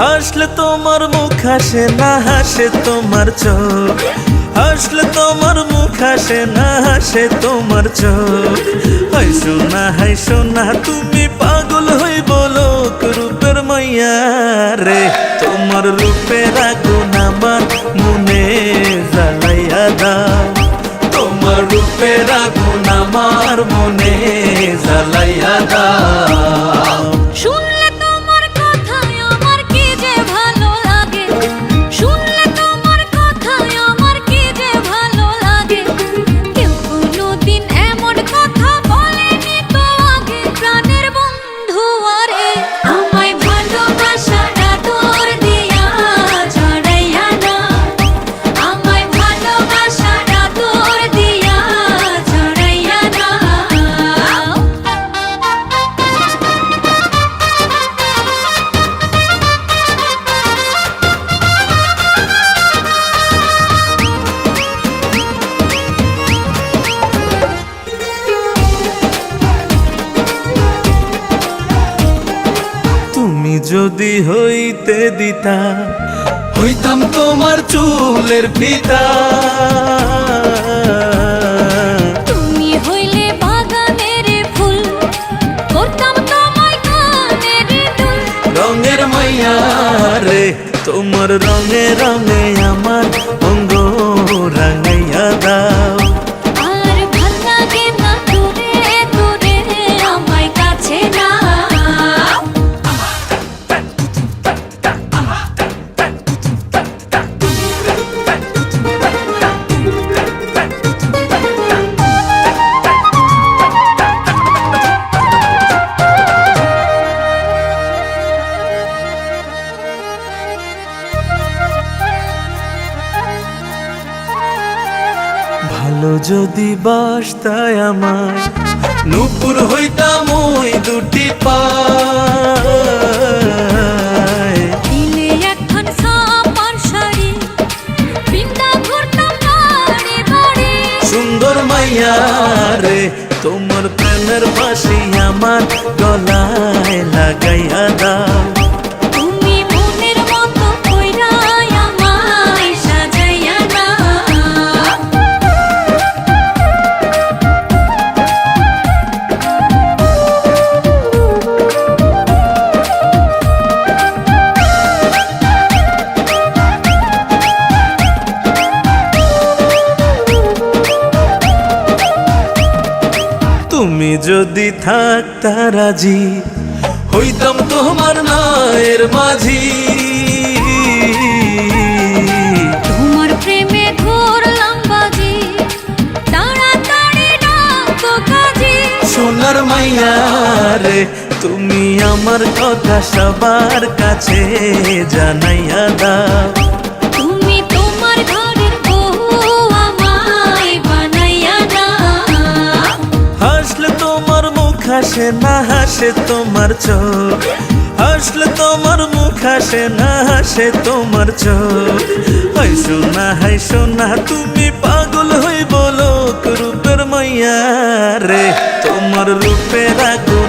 হাসলে তোমার মুখ হাসে, না হাসে তোমার চোখ। হাসলে তোমার মুখ হাসে, না হাসে তোমার চোখ। হাই সোনা হাই সোনা, তুমি পাগল হই বলো রূপের মাইয়া রে। তোমার রূপের আগুন আমার মনে জ্বালাইয়া দাও। তোমার রূপের আগুন আমার মনে জ্বালাইয়া দাও। শুনলে যদি হইতে দিতা হইতাম তোমার চুলের পিতা। তুমি হইলে বাগানের ফুল করতাম তোমায় কানের দুল। রঙের মাইয়া রে তোমার রঙে রঙে ভালো যদি বাসতায় আমার। নুপুর হইতাম ওই দুটি সুন্দর মাইয়া রে তোমার প্রেমের বাসি আমার গলায়। তুমি যদি থাকতা রাজি হইতাম তোমার নায়ের মাঝি। তোমার প্রেমে ঘুরলাম বাজি তাড়াতাড়ি ডাকো কাজী। সোনার মাইয়া রে তুমি আমার কথা সবার কাছে জানাইয়া দাও। হাসে না হাসে তোমার চোখ। হাসলে তোমার মুখ হাসে না হাসে তোমার চোখ। হাই সোনা হাই সোনা, তুমি পাগল হই বলো রূপের মাইয়া রে। তোমার রূপের আগুন